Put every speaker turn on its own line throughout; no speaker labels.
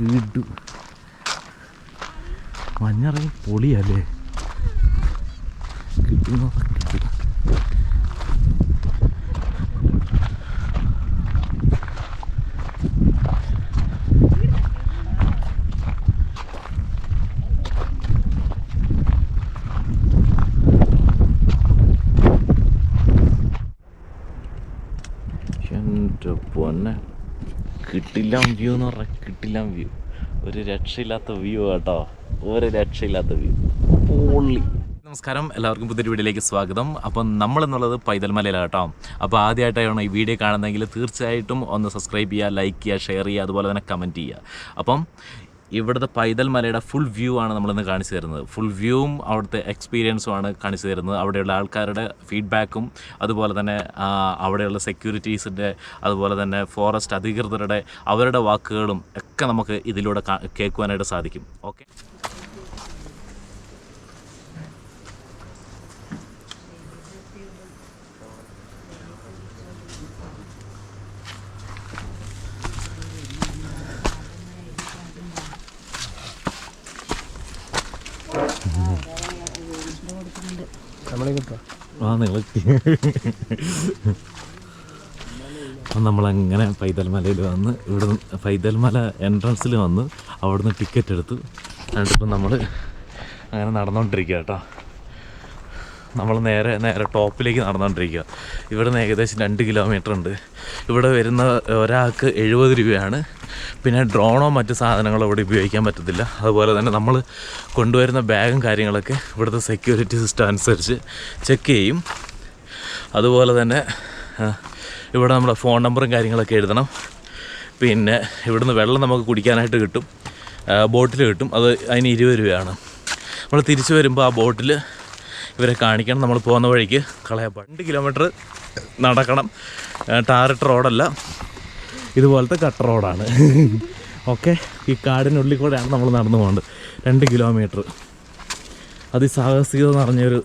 കിടു മഞ്ഞിറങ്ങി പൊളിയല്ലേ കിട്ടുന്ന കിട്ടും. എന്റെ പൊന്നെ. കിട്ടില്ല വ്യൂ എന്ന് പറഞ്ഞാൽ കിട്ടില്ല വ്യൂ ഒരു രക്ഷയില്ലാത്ത വ്യൂ കേട്ടോ. ഒരു രക്ഷയില്ലാത്ത വ്യൂ ഓൺലി നമസ്കാരം. എല്ലാവർക്കും പുതിയൊരു വീഡിയോയിലേക്ക് സ്വാഗതം. അപ്പം നമ്മൾ എന്നുള്ളത് പൈതൽമലയിലാണ് കേട്ടോ. അപ്പോൾ ആദ്യമായിട്ടാണ് ഈ വീഡിയോ കാണുന്നതെങ്കിൽ തീർച്ചയായിട്ടും ഒന്ന് സബ്സ്ക്രൈബ് ചെയ്യുക ലൈക്ക് ചെയ്യുക ഷെയർ ചെയ്യുക അതുപോലെ തന്നെ കമന്റ് ചെയ്യുക. അപ്പം ഇവിടുത്തെ പൈതൽ മലയുടെ ഫുൾ വ്യൂ ആണ് നമ്മളിന്ന് കാണിച്ചു തരുന്നത്. ഫുൾ വ്യൂവും അവിടുത്തെ എക്സ്പീരിയൻസും ആണ് കാണിച്ചു തരുന്നത്. അവിടെയുള്ള ആൾക്കാരുടെ ഫീഡ്ബാക്കും അതുപോലെ തന്നെ അവിടെയുള്ള സെക്യൂരിറ്റീസിന്റെ അതുപോലെ തന്നെ ഫോറസ്റ്റ് അധികൃതരുടെ അവരുടെ വാക്കുകളും ഒക്കെ നമുക്ക് ഇതിലൂടെ കേൾക്കുവാനായിട്ട് സാധിക്കും. ഓക്കെ ആ നിങ്ങൾ അപ്പം നമ്മളങ്ങനെ പൈതൽമലയിൽ വന്ന് ഇവിടെ പൈതൽ മല എൻട്രൻസിൽ വന്ന് അവിടുന്ന് ടിക്കറ്റ് എടുത്തു. എന്നിട്ടിപ്പം നമ്മൾ അങ്ങനെ നടന്നുകൊണ്ടിരിക്കുക കേട്ടോ. നമ്മൾ നേരെ നേരെ ടോപ്പിലേക്ക് നടന്നുകൊണ്ടിരിക്കുക ഇവിടുന്ന് ഏകദേശം രണ്ട് കിലോമീറ്റർ ഉണ്ട്. ഇവിടെ വരുന്ന ഒരാൾക്ക് എഴുപത് രൂപയാണ്. പിന്നെ ഡ്രോണോ മറ്റ് സാധനങ്ങളോ ഇവിടെ ഉപയോഗിക്കാൻ പറ്റത്തില്ല. അതുപോലെ തന്നെ നമ്മൾ കൊണ്ടുവരുന്ന ബാഗും കാര്യങ്ങളൊക്കെ ഇവിടുത്തെ സെക്യൂരിറ്റി സിസ്റ്റം അനുസരിച്ച് ചെക്ക് ചെയ്യും. അതുപോലെ തന്നെ ഇവിടെ നമ്മുടെ ഫോൺ നമ്പറും കാര്യങ്ങളൊക്കെ എഴുതണം. പിന്നെ ഇവിടുന്ന് വെള്ളം നമുക്ക് കുടിക്കാനായിട്ട് കിട്ടും. ബോട്ടിൽ കിട്ടും. അത് അതിന് ഇരുപത് രൂപയാണ്. നമ്മൾ തിരിച്ചു വരുമ്പോൾ ആ ബോട്ടിൽ ഇവരെ കാണിക്കണം. നമ്മൾ പോകുന്ന വഴിക്ക് കളയപ്പാട് രണ്ട് കിലോമീറ്റർ നടക്കണം. ടാറിട്ട റോഡല്ല ഇതുപോലത്തെ കട്ട് റോഡാണ് ഓക്കെ? ഈ കാടിനുള്ളിൽ കൂടെയാണ് നമ്മൾ നടന്നു പോകേണ്ടത് രണ്ട് കിലോമീറ്റർ അതിസാഹസികത നിറഞ്ഞൊരു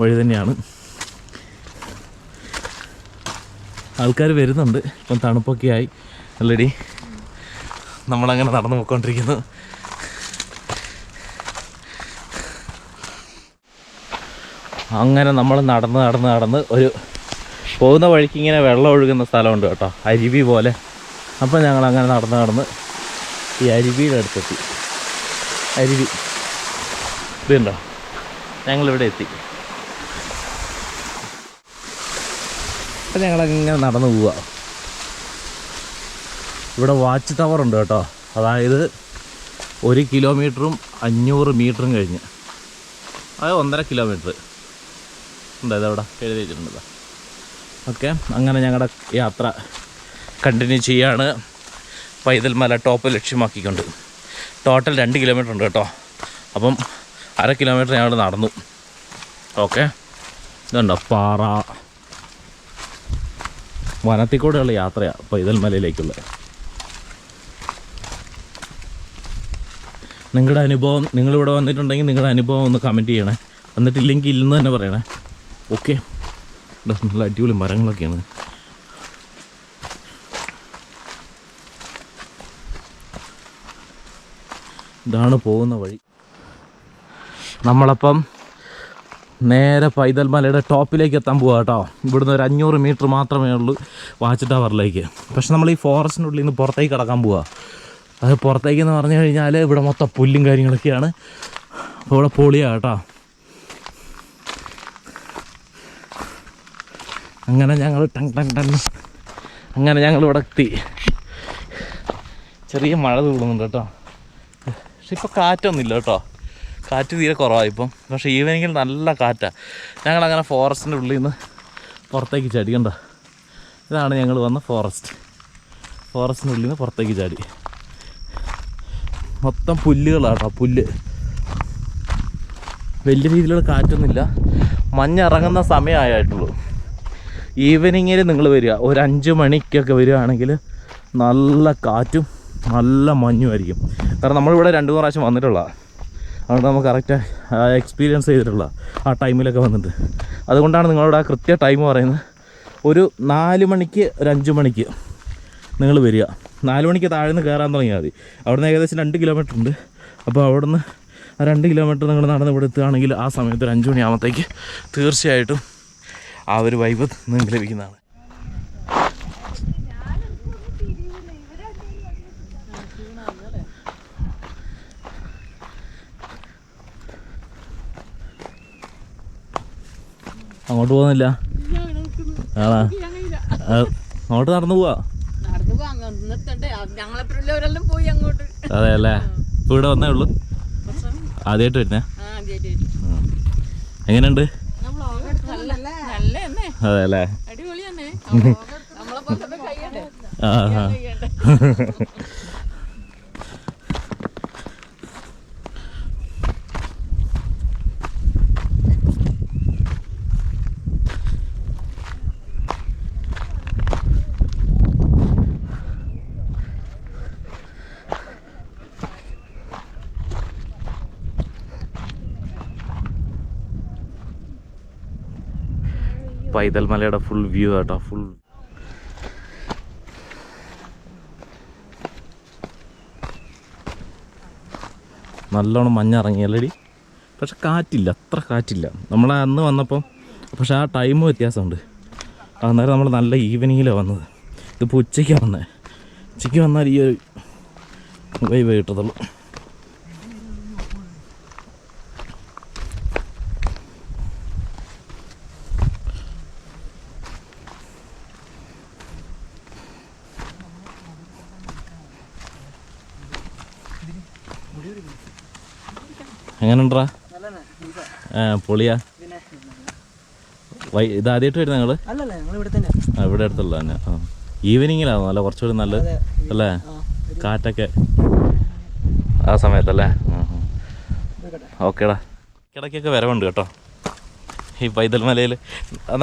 വഴി തന്നെയാണ്. ആൾക്കാർ വരുന്നുണ്ട്. ഇപ്പം തണുപ്പൊക്കെ ആയി. ഓൾറെഡി നമ്മളങ്ങനെ നടന്നു പോയിക്കൊണ്ടിരിക്കുന്നു. അങ്ങനെ നമ്മൾ നടന്ന് നടന്ന് നടന്ന് ഒരു പോകുന്ന വഴിക്ക് ഇങ്ങനെ വെള്ളം ഒഴുകുന്ന സ്ഥലമുണ്ട് കേട്ടോ അരുവി പോലെ. അപ്പം ഞങ്ങൾ അങ്ങനെ നടന്ന് നടന്ന് ഈ അരുവിയുടെ അടുത്തെത്തി. അരുവി. ഇതുണ്ടോ? ഞങ്ങളിവിടെ എത്തി. അപ്പം ഞങ്ങളങ്ങനെ നടന്നു പോവുക ഇവിടെ വാച്ച് ടവർ ഉണ്ട് കേട്ടോ അതായത് ഒരു കിലോമീറ്ററും അഞ്ഞൂറ് മീറ്ററും കഴിഞ്ഞ്. അതായത് ഒന്നര കിലോമീറ്റർ. ഉണ്ട് ഇതവിടെ? എഴുതി വെച്ചിട്ടുണ്ട് ഓക്കെ അങ്ങനെ ഞങ്ങളുടെ യാത്ര കണ്ടിന്യൂ ചെയ്യാണ്. പൈതൽ മല ടോപ്പ് ലക്ഷ്യമാക്കിക്കൊണ്ട്. ടോട്ടൽ രണ്ട് കിലോമീറ്റർ ഉണ്ട് കേട്ടോ. അപ്പം അര കിലോമീറ്റർ ഞങ്ങൾ നടന്നു. ഓക്കെ ഇതുണ്ടോ? പാറ. വനത്തിൽ കൂടെയുള്ള യാത്രയാണ് പൈതൽ മലയിലേക്കുള്ള നിങ്ങളുടെ അനുഭവം നിങ്ങളിവിടെ വന്നിട്ടുണ്ടെങ്കിൽ നിങ്ങളുടെ അനുഭവം ഒന്ന് കമന്റ് ചെയ്യണേ. വന്നിട്ടില്ലെങ്കിൽ ഇല്ലെന്ന് തന്നെ പറയണേ. ഓക്കെ നല്ല അടിപൊളി മരങ്ങളൊക്കെയാണ് ഇതാണ് പോകുന്ന വഴി. നമ്മളപ്പം നേരെ പൈതൽ മലയുടെ ടോപ്പിലേക്ക് എത്താൻ പോവുക കേട്ടോ. ഇവിടുന്ന് ഒരു അഞ്ഞൂറ് മീറ്റർ മാത്രമേ ഉള്ളൂ വാച്ച് ടവറിലേക്ക്. പക്ഷെ നമ്മൾ ഈ ഫോറസ്റ്റിനുള്ളിൽ നിന്ന് പുറത്തേക്ക് കിടക്കാൻ പോവാ. അത് പുറത്തേക്ക് എന്ന് പറഞ്ഞു കഴിഞ്ഞാൽ ഇവിടെ മൊത്തം പുല്ലും കാര്യങ്ങളൊക്കെയാണ്. അപ്പോൾ ഇവിടെ പൊളിയാണ് കേട്ടോ. അങ്ങനെ ഞങ്ങൾ ടങ് ടങ് ടങ് അങ്ങനെ ഞങ്ങൾ ഇവിടെ എത്തി. ചെറിയ മഴ തൂടുന്നുണ്ട് കേട്ടോ. പക്ഷെ ഇപ്പോൾ കാറ്റൊന്നുമില്ല കേട്ടോ. കാറ്റ് തീരെ കുറവാണ് ഇപ്പം. പക്ഷേ ഈവനിങ്ങിൽ നല്ല കാറ്റാണ് ഞങ്ങളങ്ങനെ ഫോറസ്റ്റിന്റെ ഉള്ളിൽ നിന്ന് പുറത്തേക്ക് കണ്ടോ? ഇതാണ് ഞങ്ങൾ വന്ന ഫോറസ്റ്റ്. ഫോറസ്റ്റിന്റെ ഉള്ളിൽ നിന്ന് പുറത്തേക്ക് ചാടി. മൊത്തം പുല്ലുകളാണ് കേട്ടോ പുല്ല്. വലിയ രീതിയിലുള്ള കാറ്റൊന്നുമില്ല. മഞ്ഞിറങ്ങുന്ന സമയമായിട്ടുള്ളൂ ഈവനിങ്ങിൽ നിങ്ങൾ വരിക. ഒരു അഞ്ച് മണിക്കൊക്കെ വരികയാണെങ്കിൽ നല്ല കാറ്റും നല്ല മഞ്ഞുമായിരിക്കും കാരണം നമ്മളിവിടെ രണ്ട് മൂന്ന് പ്രാവശ്യം വന്നിട്ടുള്ള അതുകൊണ്ട് നമുക്ക് കറക്റ്റ് എക്സ്പീരിയൻസ് ചെയ്തിട്ടുള്ള ആ ടൈമിലൊക്കെ വന്നിട്ട്. അതുകൊണ്ടാണ് നിങ്ങളോട് ആ കൃത്യ ടൈം പറയുന്നത്. ഒരു നാല് മണിക്ക് ഒരു അഞ്ച് മണിക്ക് നിങ്ങൾ വരിക. നാല് മണിക്ക് താഴെ കയറാൻ തുടങ്ങിയാൽ മതി. അവിടുന്ന് ഏകദേശം രണ്ട് കിലോമീറ്റർ ഉണ്ട്. അപ്പോൾ അവിടുന്ന് ആ രണ്ട് കിലോമീറ്റർ നിങ്ങൾ നടന്ന് ഇവിടെ എത്തുകയാണെങ്കിൽ ആ സമയത്ത് ഒരു അഞ്ച് മണിയാകുമ്പോഴത്തേക്ക് തീർച്ചയായിട്ടും ആ ഒരു വൈബ് നിങ്ങൾക്ക് ലഭിക്കുന്നതാണ്. അങ്ങോട്ട് പോകുന്നില്ല? ആണാ? അങ്ങോട്ട് നടന്നു പോവാ?
നടന്നു പോവാ അങ്ങ് നിർത്തണ്ടേ പോയി അങ്ങോട്ട്
അതെ അല്ലേ ഇപ്പൊ ഇവിടെ വന്നേ ഉള്ളു. ആദ്യമായിട്ട് വരുന്നേ. എങ്ങനെയുണ്ട്? അതെ അല്ലേ
അടിപൊളി തന്നെ നമ്മളെ പോലെ കൈയുണ്ട്
ആ പൈതൽ മലയുടെ ഫുൾ വ്യൂ കേട്ടോ ഫുൾ നല്ലോണം മഞ്ഞിറങ്ങിയല്ലടി. പക്ഷെ കാറ്റില്ല അത്ര കാറ്റില്ല. നമ്മൾ അന്ന് വന്നപ്പം പക്ഷെ ആ ടൈം വ്യത്യാസമുണ്ട്. അന്നേരം നമ്മൾ നല്ല ഈവനിങ്ങിലാണ് വന്നത്. ഇതിപ്പോൾ ഉച്ചയ്ക്കാണ് വന്നത് ഉച്ചയ്ക്ക് വന്നാൽ ഈ ഒരു വൈബ് കിട്ടത്തുള്ളൂ. എങ്ങനെയുണ്ടാ? പൊളിയാ. വൈ ഇത് ആദ്യമായിട്ട് ഞങ്ങൾ
ഇവിടെ
അടുത്തുള്ള തന്നെ. ആ. ഈവനിങ്ങിലാണോ? നല്ല കുറച്ചുകൂടി നല്ല അല്ലേ? കാറ്റൊക്കെ ആ സമയത്തല്ലേ? ഓക്കേടാ. ഇടയ്ക്കൊക്കെ വരവുണ്ട് കേട്ടോ. ഈ പൈതൽ മലയിൽ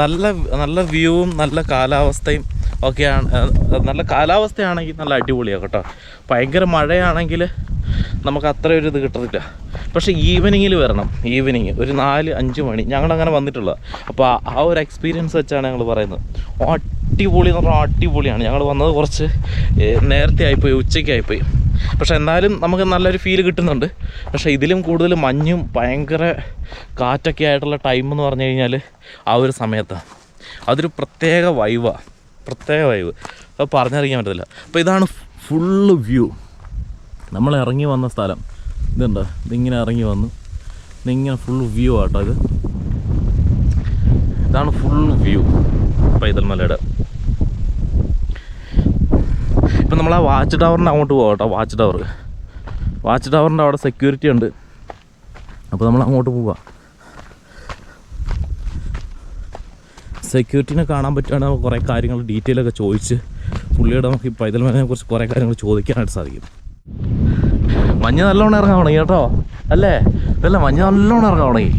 നല്ല നല്ല വ്യൂവും നല്ല കാലാവസ്ഥയും ഒക്കെയാണ് നല്ല കാലാവസ്ഥയാണെങ്കിൽ നല്ല അടിപൊളിയാണ് കേട്ടോ. ഭയങ്കര മഴയാണെങ്കിൽ നമുക്ക് അത്ര ഒരു ഇത് കിട്ടത്തില്ല. പക്ഷേ ഈവനിങ്ങിൽ വരണം. ഈവനിങ് ഒരു നാല് അഞ്ച് മണി. ഞങ്ങളങ്ങനെ വന്നിട്ടുള്ളത്. അപ്പോൾ ആ- ഒരു എക്സ്പീരിയൻസ് വെച്ചാണ് ഞങ്ങൾ പറയുന്നത്. അടിപൊളി എന്ന് പറഞ്ഞാൽ അടിപൊളിയാണ്. ഞങ്ങൾ വന്നത് കുറച്ച് നേരത്തെ ആയിപ്പോയി ഉച്ചയ്ക്കായിപ്പോയി പക്ഷേ എന്നാലും നമുക്ക് നല്ലൊരു ഫീൽ കിട്ടുന്നുണ്ട്. പക്ഷേ ഇതിലും കൂടുതൽ മഞ്ഞും ഭയങ്കര കാറ്റൊക്കെ ആയിട്ടുള്ള ടൈം എന്ന് പറഞ്ഞു കഴിഞ്ഞാൽ ആ ഒരു സമയത്താണ് അതൊരു പ്രത്യേക വൈവാണ് പ്രത്യേക വൈവ് അത് പറഞ്ഞറിയിക്കാൻ പറ്റത്തില്ല. അപ്പോൾ ഇതാണ് ഫുള്ള് വ്യൂ നമ്മൾ ഇറങ്ങി വന്ന സ്ഥലം. ഇതുണ്ട്? ഇതിങ്ങനെ ഇറങ്ങി വന്നു. ഇതിങ്ങനെ ഫുൾ വ്യൂ ആട്ടോ ഇത്. ഇതാണ് ഫുൾ വ്യൂ പൈതൽ മലയുടെ ഇപ്പം നമ്മൾ ആ വാച്ച് ടവറിന്റെ അങ്ങോട്ട് പോകാം കേട്ടോ വാച്ച് ടവർ വാച്ച് ടവറിന്റെ അവിടെ സെക്യൂരിറ്റി ഉണ്ട്. അപ്പോൾ നമ്മൾ അങ്ങോട്ട് പോവാം. സെക്യൂരിറ്റിനെ കാണാൻ പറ്റുകയാണെങ്കിൽ നമുക്ക് കുറേ കാര്യങ്ങൾ ഡീറ്റെയിൽ ഒക്കെ ചോദിച്ച് പുള്ളിയുടെ നമുക്ക് ഈ പൈതൽ മലയെ കുറിച്ച് കുറേ കാര്യങ്ങൾ ചോദിക്കാനായിട്ട് സാധിക്കും. മഞ്ഞ് നല്ലോണം ഇറങ്ങാൻ തുടങ്ങി കേട്ടോ. അല്ലേ? ഇതല്ല മഞ്ഞ് നല്ലോണം ഇറങ്ങാൻ തുടങ്ങി.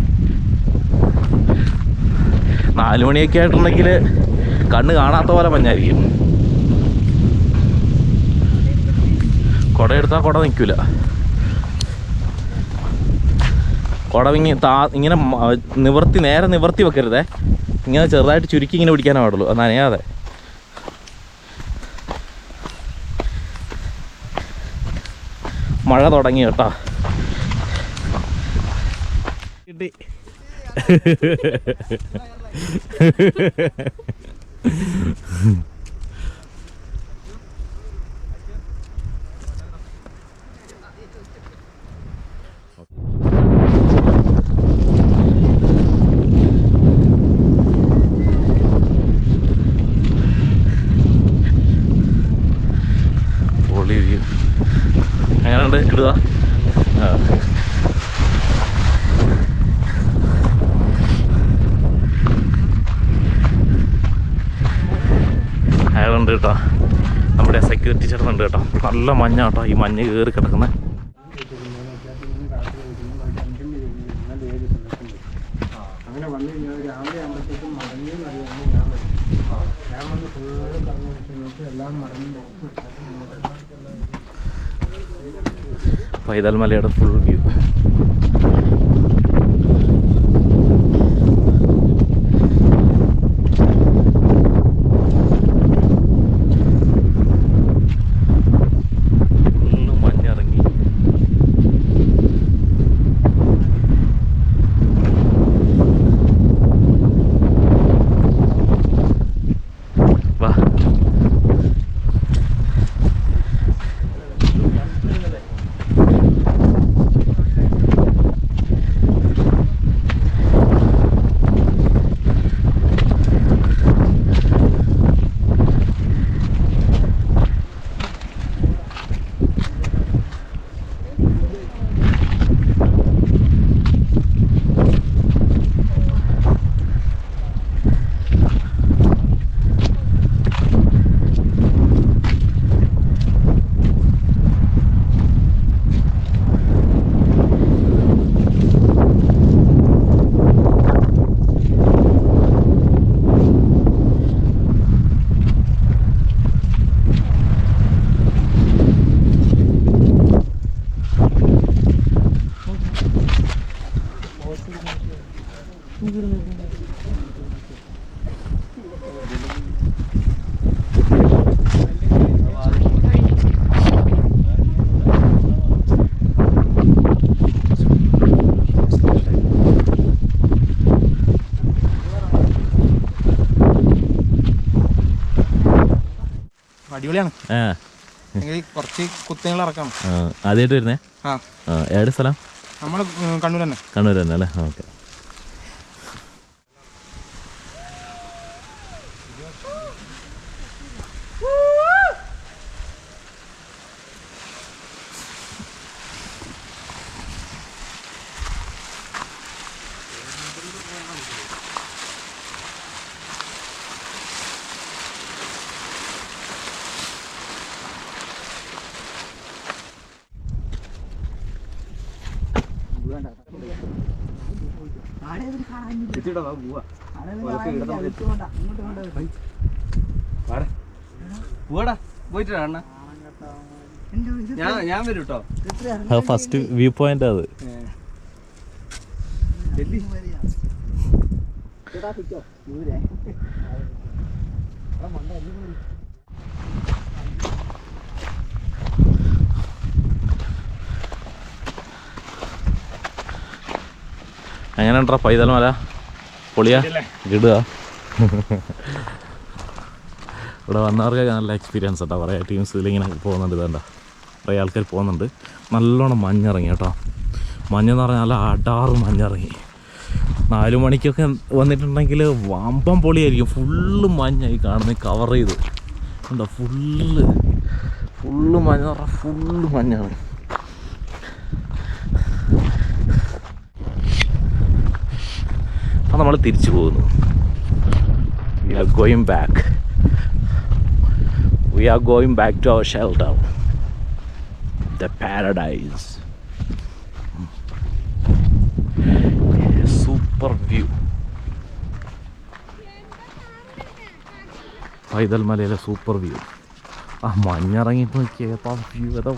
നാല് മണിയൊക്കെ ആയിട്ടുണ്ടെങ്കിൽ കണ്ണ് കാണാത്ത പോലെ മഞ്ഞായിരിക്കും. കുട എടുത്താൽ കുട നിൽക്കില്ല കുട ഇങ്ങനെ താ ഇങ്ങനെ നിവർത്തി നേരെ നിവർത്തി വെക്കരുതേ. ഇങ്ങനെ ചെറുതായിട്ട് ചുരുക്കി ഇങ്ങനെ പിടിക്കാനേ പാടുള്ളൂ. അത് നനയാതെ. മഴ തുടങ്ങി കേട്ടോ. കിട്ടി പൊളി വ്യൂ എങ്ങനെയുണ്ട് ഇടുക ആ അയാളുണ്ട് കേട്ടോ. നമ്മുടെ സെക്യൂരിറ്റി ചേട്ടനുണ്ട് കേട്ടോ. നല്ല മഞ്ഞ കേട്ടോ ഈ മഞ്ഞ് കയറി കിടക്കുന്നത്
അങ്ങനെ വന്നു കഴിഞ്ഞാൽ രാവിലെ ആകുമ്പോഴത്തേക്കും മടങ്ങി അറിയാമെന്ന് ഞാൻ. വരും. ഞാൻ വന്ന് ഫുള്ള് കറങ്ങി എല്ലാം മടങ്ങി
പൈതൽ മലയുടെ ഫുൾ വ്യൂ
അടിപൊളിയാണ്. കുറച്ച് കുത്തങ്ങൾ
വരുന്നേ?
ആ.
സ്ഥലം?
കണ്ണൂർ തന്നെ
കണ്ണൂർ തന്നെ അല്ലേ? ഓക്കെ.
പോടാ പോയിട്ട് അണ്ണ. ഞാൻ ഞാൻ വരും കേട്ടോ
ഫസ്റ്റ് വ്യൂ പോയിന്റ് അത്. ഉണ്ടോ പൈതൽ മല? പൊളിയാ? ഇടുക ഇവിടെ വന്നവർക്ക് നല്ല എക്സ്പീരിയൻസ് കേട്ടോ കുറേ ടീംസ് ഇതിലിങ്ങനെ പോകുന്നുണ്ട് ഇതണ്ട. കുറേ ആൾക്കാർ പോകുന്നുണ്ട്. നല്ലോണം മഞ്ഞിറങ്ങി കേട്ടോ. മഞ്ഞെന്ന് പറഞ്ഞാൽ നല്ല അടാറ് മഞ്ഞിറങ്ങി. നാലു മണിക്കൊക്കെ വന്നിട്ടുണ്ടെങ്കിൽ വമ്പം പൊളിയായിരിക്കും. ഫുള്ള് മഞ്ഞായി കാണുന്നത് കവർ ചെയ്ത്. എന്താ ഫുള്ള്? ഫുള്ള് മഞ്ഞ ഫുള്ള് മഞ്ഞാണ്. നമ്മൾ തിരിച്ചു പോകുന്നു. We are going back we are going back to our shelter the paradise super view Paithal മലയിലെ സൂപ്പർ വ്യൂ ആ മഞ്ഞിറങ്ങിയിട്ട് നോക്കിയപ്പോൾ വ്യൂ ഏതാ.